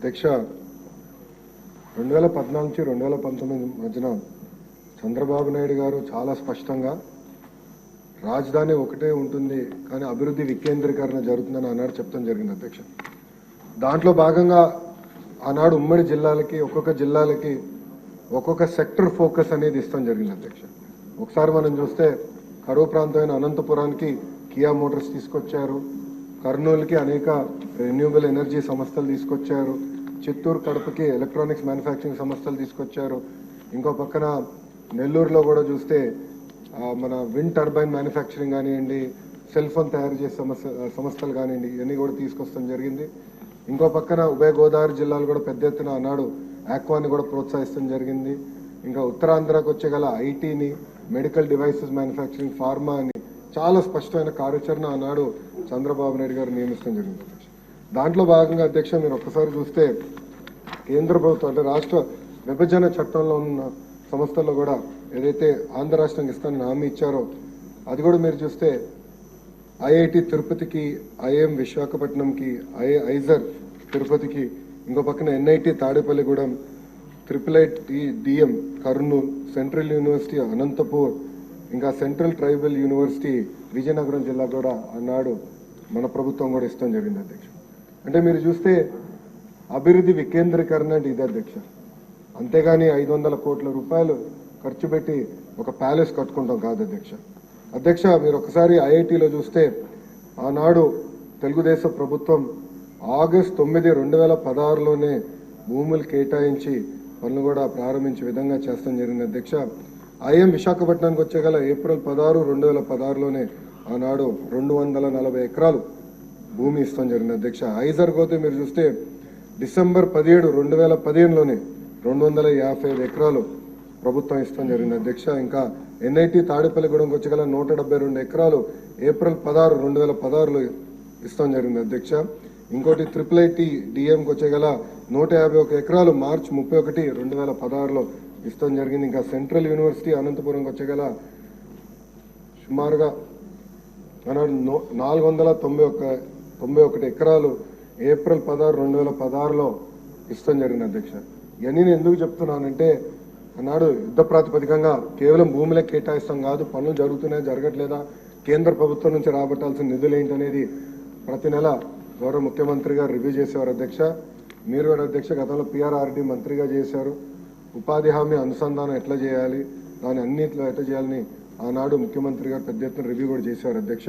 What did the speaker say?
అధ్యక్ష రెండు వేల పద్నాలుగు నుంచి రెండు వేల పంతొమ్మిది మధ్యన చంద్రబాబు నాయుడు గారు చాలా స్పష్టంగా రాజధాని ఒకటే ఉంటుంది కానీ అభివృద్ధి వికేంద్రీకరణ జరుగుతుందని ఆనాడు చెప్తాం జరిగింది అధ్యక్ష. దాంట్లో భాగంగా ఆనాడు ఉమ్మడి జిల్లాలకి ఒక్కొక్క జిల్లాలకి ఒక్కొక్క సెక్టర్ ఫోకస్ అనేది ఇస్తాం జరిగింది అధ్యక్ష. ఒకసారి మనం చూస్తే కరువు ప్రాంతమైన అనంతపురానికి కియా మోటార్స్ తీసుకొచ్చారు కర్నూలుకి అనేక రెన్యూబుల్ ఎనర్జీ సంస్థలు తీసుకొచ్చారు. చిత్తూరు కడపకి ఎలక్ట్రానిక్స్ మ్యానుఫ్యాక్చరింగ్ సంస్థలు తీసుకొచ్చారు. ఇంకో పక్కన నెల్లూరులో కూడా చూస్తే మన విండ్ టర్బైన్ మ్యానుఫ్యాక్చరింగ్ కానివ్వండి సెల్ ఫోన్ తయారు చేసే సమస్య సంస్థలు కానివ్వండి ఇవన్నీ కూడా తీసుకొస్తాం జరిగింది. ఇంకో పక్కన ఉభయ గోదావరి జిల్లాలు కూడా పెద్ద ఎత్తున ఆనాడు ఆక్వాని కూడా ప్రోత్సహిస్తాం జరిగింది. ఇంకా ఉత్తరాంధ్రకు వచ్చే గల ఐటీని మెడికల్ డివైసెస్ మ్యానుఫ్యాక్చరింగ్ ఫార్మా అని చాలా స్పష్టమైన కార్యాచరణ ఆనాడు చంద్రబాబు నాయుడు గారు నియమిస్తాం జరిగింది అధ్యక్ష. దాంట్లో భాగంగా అధ్యక్ష మీరు ఒక్కసారి చూస్తే కేంద్ర ప్రభుత్వం అంటే రాష్ట్ర విభజన చట్టంలో ఉన్న సంస్థల్లో కూడా ఏదైతే ఆంధ్ర రాష్ట్రానికి ఇస్తానని హామీ ఇచ్చారో అది కూడా మీరు చూస్తే ఐఐటి తిరుపతికి ఐఎం విశాఖపట్నంకి ఐఏ ఐజర్ తిరుపతికి ఇంకో పక్కన NIT Tadepalligudem triple IT DM Kurnool central university Anantapur ఇంకా సెంట్రల్ ట్రైబల్ యూనివర్సిటీ విజయనగరం జిల్లా కూడా ఆనాడు మన ప్రభుత్వం కూడా ఇష్టం జరిగింది అధ్యక్ష. అంటే మీరు చూస్తే అభివృద్ధి వికేంద్రీకరణ అంటే ఇది అధ్యక్ష. అంతేగాని ఐదు వందల కోట్ల రూపాయలు ఖర్చు పెట్టి ఒక ప్యాలెస్ కట్టుకుంటాం కాదు అధ్యక్ష. అధ్యక్ష మీరు ఒకసారి ఐఐటిలో చూస్తే ఆనాడు తెలుగుదేశం ప్రభుత్వం ఆగస్ట్ తొమ్మిది రెండు వేల పదహారులోనే భూములు కేటాయించి పనులు కూడా ప్రారంభించే విధంగా చేస్తాం జరిగింది అధ్యక్ష. ఐఎం విశాఖపట్నానికి వచ్చే గల ఏప్రిల్ పదహారు రెండు వేల పదహారులోనే ఆనాడు రెండు వందల నలభై ఎకరాలు భూమి ఇస్తాం జరిగింది. అధ్యక్ష ఐజర్ పోతే మీరు చూస్తే డిసెంబర్ పదిహేడు రెండు వేల పదిహేనులోనే రెండు వందల యాభై ఐదు ఎకరాలు ప్రభుత్వం ఇస్తాం జరిగింది. అధ్యక్ష ఇంకా ఎన్ఐటి తాడేపల్లిగూడెంకి వచ్చగల నూట డెబ్బై రెండు ఎకరాలు ఏప్రిల్ పదహారు రెండు వేల పదహారులో ఇస్తాం జరిగింది. అధ్యక్ష ఇంకోటి ట్రిపుల్ ఐటి డిఎంకి వచ్చేగల నూట యాభై ఒక ఎకరాలు మార్చ్ ముప్పై ఒకటి రెండు వేల పదహారులో ఇస్తాం జరిగింది. ఇంకా సెంట్రల్ యూనివర్సిటీ అనంతపురంకి వచ్చే గల సుమారుగా ఆనాడు నో- నాలుగు వందల తొంభై ఒక్క తొంభై ఒకటి ఎకరాలు ఏప్రిల్ పదహారు రెండు వేల పదహారులో ఇష్టం జరిగింది అధ్యక్ష. ఇవన్నీ నేను ఎందుకు చెప్తున్నానంటే ఆనాడు యుద్ధ ప్రాతిపదికంగా కేవలం భూములే కేటాయిస్తాం కాదు పనులు జరుగుతున్నాయా జరగట్లేదా? కేంద్ర ప్రభుత్వం నుంచి రాబట్టాల్సిన నిధులు ఏంటనేది ప్రతి నెల గౌరవ ముఖ్యమంత్రి గారు రివ్యూ చేసేవారు అధ్యక్ష. మీరు కూడా అధ్యక్ష గతంలో పిఆర్ఆర్డి మంత్రిగా చేశారు. ఉపాధి హామీ అనుసంధానం ఎట్లా చేయాలి? దాని అన్నిట్లో ఎట్లా చేయాలని ఆనాడు ముఖ్యమంత్రి గారు పెద్ద ఎత్తున రివ్యూ కూడా చేశారు. అధ్యక్ష